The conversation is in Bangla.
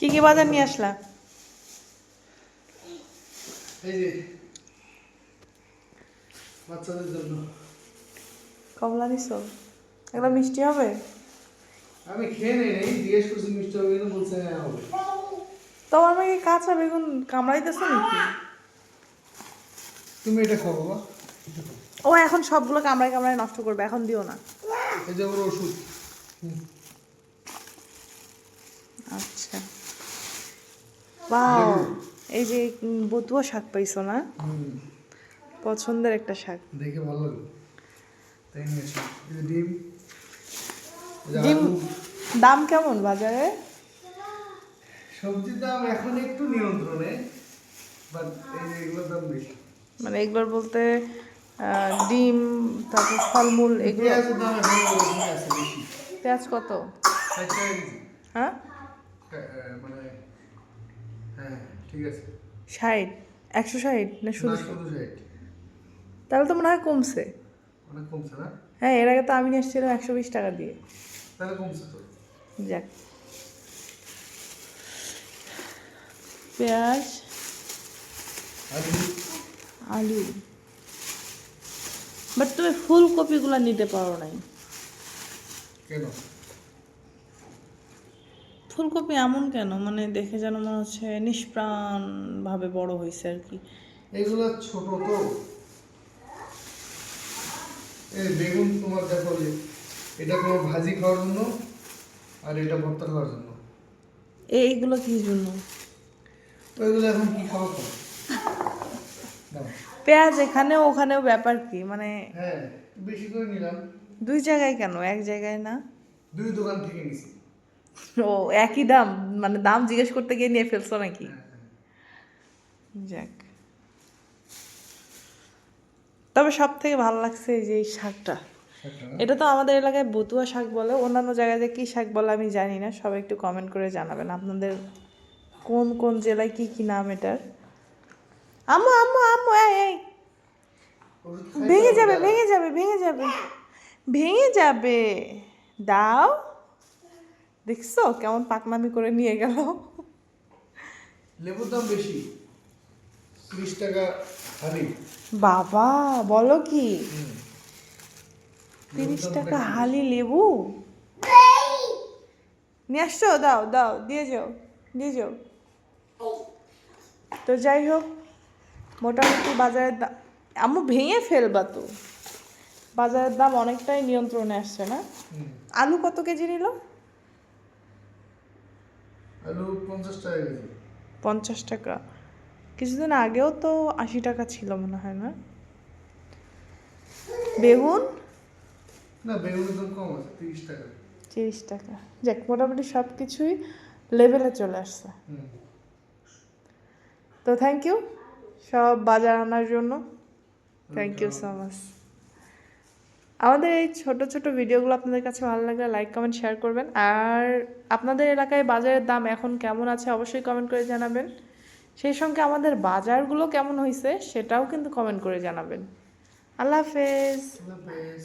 কি কি বাজার নিয়ে আসলা? বাচ্চাদের জন্য। কমলা নিছো? এগুলো মিষ্টি হবে? আমি খেয়ে নেই নেই জিজ্ঞেস করছি মিষ্টি হবে কিনা বলছে হ্যাঁ হবে। তোমার মেয়ে কাঁচা বেগুন কামড়াইতেছো নাকি? তুমি এটা খাও বাবা। ও এখন সবগুলো কামড়ায় কামড়ায় নষ্ট করবে এখন দিও না। এই যে ওর ওষুধ। আচ্ছা। বাও এই যে বতুয়া শাক পাইছো না? পছন্দের একটা শাক। দেখে ভালো লাগল। তাই ডিম। ডিম দাম কেমন বাজারে? সবজির দাম এখন একটু নিয়ন্ত্রণে বাট এগুলোর দাম বেশি। মানে এগুলোর বলতে ডিম তারপর ফলমূল এগুলো পেঁয়াজ কত? হ্যাঁ? হ্যাঁ, মানে হ্যাঁ ঠিক আছে। ষাট? একশো ষাট না শুধু ষাট। তাহলে তো মনে হয় কমছে। অনেক কমছে না? হ্যাঁ এর আগে তো আমি নিয়ে এসেছিলাম একশো বিশ টাকা দিয়ে। তাহলে কমছে তো। যাক। পেঁয়াজ। আলু। আলু। বাট তুমি ফুলকপিগুলো নিতে পারো নাই। কেন? ফুলকপি এমন কেন? মানে দেখে যেন মনে হচ্ছে নিষ্প্রাণ ভাবে বড় হয়েছে আর কি। এগুলো ছোট তো। এই বেগুন তোমার দেখো যে এটা তোমার ভাজি খাওয়ার জন্য আর এটা ভর্তা খাওয়ার জন্য। এইগুলো কি জন্য? তো এগুলো এখন কি তো? পেঁয়াজ এখানে ওখানেও ব্যাপার কি? মানে হ্যাঁ বেশি করে নিলাম। দুই জায়গায় কেন? এক জায়গায় না? দুই দোকান থেকে নিছি। ও একই দাম মানে দাম জিজ্ঞেস করতে গিয়ে নিয়ে ফেলছো নাকি। যাক। তবে সব থেকে ভালো লাগছে এই যে এই শাকটা। এটা তো আমাদের এলাকায় বতুয়া শাক বলে অন্যান্য জায়গায় যে কী শাক বলে আমি জানি না সবাই একটু কমেন্ট করে জানাবেন। আপনাদের কোন কোন জেলায় কি কি নাম এটার? আম্মু আম্মু আম্মু এই ভেঙে যাবে ভেঙে যাবে ভেঙে যাবে ভেঙে যাবে। দাও। দেখছ? কেমন পাকনামি করে নিয়ে গেল? লেবুর দাম বেশি। ত্রিশ টাকা হালি বাবা বলো কি? তিরিশ টাকা হালি লেবু? নিয়ে আসছো? দাও দাও দিয়ে যাও দিয়ে যাও। তো যাই হোক মোটামুটি বাজারের দাম আম্মু ভেঙে ফেলবা তো। বাজারের দাম অনেকটাই নিয়ন্ত্রণে আসছে না? আলু কত কেজি নিল? আলু পঞ্চাশ টাকা কেজি। পঞ্চাশ টাকা। কিছুদিন আগেও তো আশি টাকা ছিল মনে হয় না? বেগুন? না বেগুনের দাম কম আছে তিরিশ টাকা। তিরিশ টাকা। যাক মোটামুটি সব কিছুই লেভেলে চলে আসছে। তো থ্যাংক ইউ সব বাজার আনার জন্য। থ্যাংক ইউ সো মাচ আমাদের এই ছোট ছোট ভিডিওগুলো আপনাদের কাছে ভালো লাগলে লাইক কমেন্ট শেয়ার করবেন। আর আপনাদের এলাকায় বাজারের দাম এখন কেমন আছে অবশ্যই কমেন্ট করে জানাবেন। সেই সঙ্গে আমাদের বাজারগুলো কেমন হয়েছে সেটাও কিন্তু কমেন্ট করে জানাবেন। আল্লাহ হাফেজ। আল্লাহ হাফেজ।